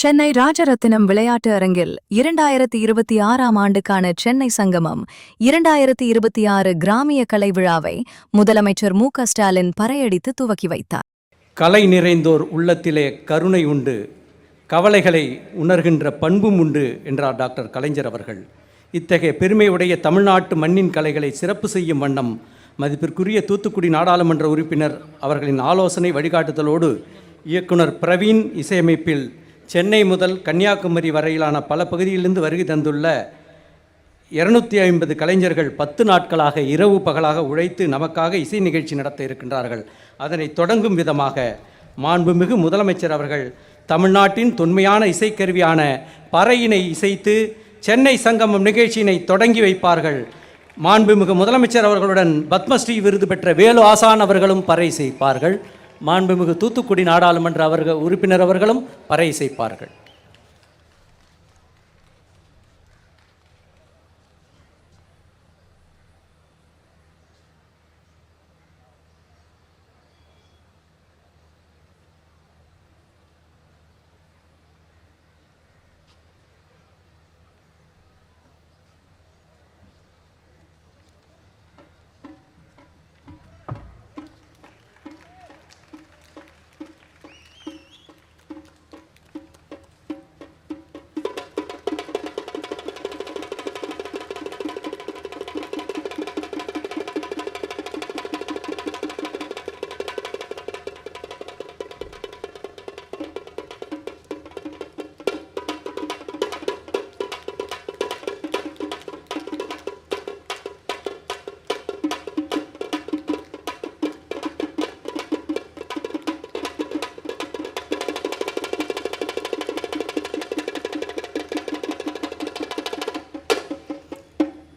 சென்னை ராஜரத்தினம் விளையாட்டு அரங்கில் இரண்டாயிரத்தி இருபத்தி ஆறாம் ஆண்டுக்கான சென்னை சங்கமம் இரண்டாயிரத்தி இருபத்தி ஆறு கிராமிய கலை விழாவை முதலமைச்சர் மு ஸ்டாலின் பறையடித்து துவக்கி வைத்தார். கலை நிறைந்தோர் உள்ளத்திலே கருணை உண்டு கவலைகளை உணர்கின்ற பண்பும் உண்டு என்றார் டாக்டர் கலைஞர் அவர்கள். இத்தகைய பெருமையுடைய தமிழ்நாட்டு மண்ணின் கலைகளை சிறப்பு செய்யும் வண்ணம் மதிப்பிற்குரிய தூத்துக்குடி நாடாளுமன்ற உறுப்பினர் அவர்களின் ஆலோசனை வழிகாட்டுதலோடு இயக்குனர் பிரவீன் இசையமைப்பில் சென்னை முதல் கன்னியாகுமரி வரையிலான பல பகுதியிலிருந்து வருகை தந்துள்ள இருநூத்தி ஐம்பது கலைஞர்கள் பத்து நாட்களாக இரவு பகலாக உழைத்து நமக்காக இசை நிகழ்ச்சி நடத்த இருக்கின்றார்கள். அதனை தொடங்கும் விதமாக மாண்புமிகு முதலமைச்சர் அவர்கள் தமிழ்நாட்டின் தொன்மையான இசைக்கருவியான பறையினை இசைத்து சென்னை சங்கமம் நிகழ்ச்சியினை தொடங்கி வைப்பார்கள். மாண்புமிகு முதலமைச்சர் அவர்களுடன் பத்மஸ்ரீ விருது பெற்ற வேலு ஆசான் அவர்களும் பறை இசைப்பார்கள். மாண்புமிகு தூத்துக்குடி நாடாளுமன்ற அவர்கள் உறுப்பினர் அவர்களும் பறை இசைப்பார்கள்.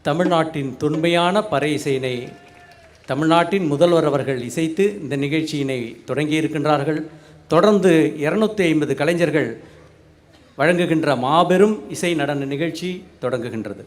தமிழ்நாட்டின் தொன்மையான பறை இசையினை தமிழ்நாட்டின் முதல்வர் அவர்கள் இசைத்து இந்த நிகழ்ச்சியினை தொடங்கியிருக்கின்றார்கள். தொடர்ந்து இருநூத்தி ஐம்பது கலைஞர்கள் வழங்குகின்ற மாபெரும் இசை நடன நிகழ்ச்சி தொடங்குகின்றது.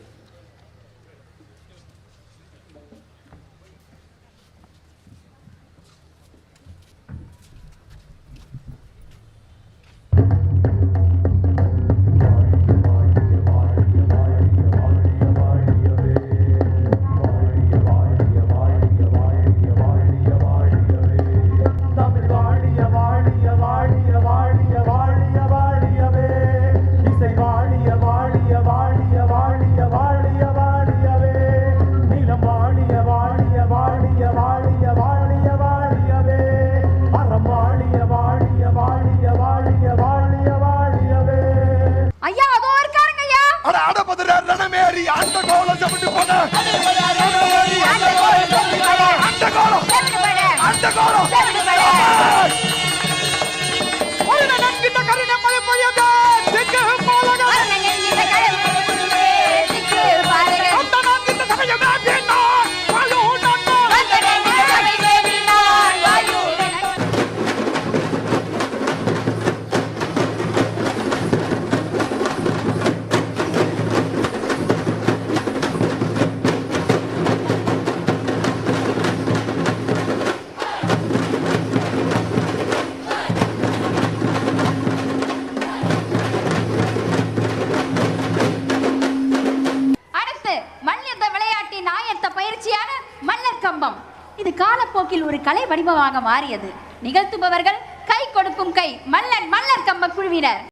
காலப்போக்கில் ஒரு கலை வடிவமாக மாறியது. நிகழ்த்துபவர்கள் கை கொடுக்கும் கை. மல்லன் மல்லர் கம்ப குழுவினர்.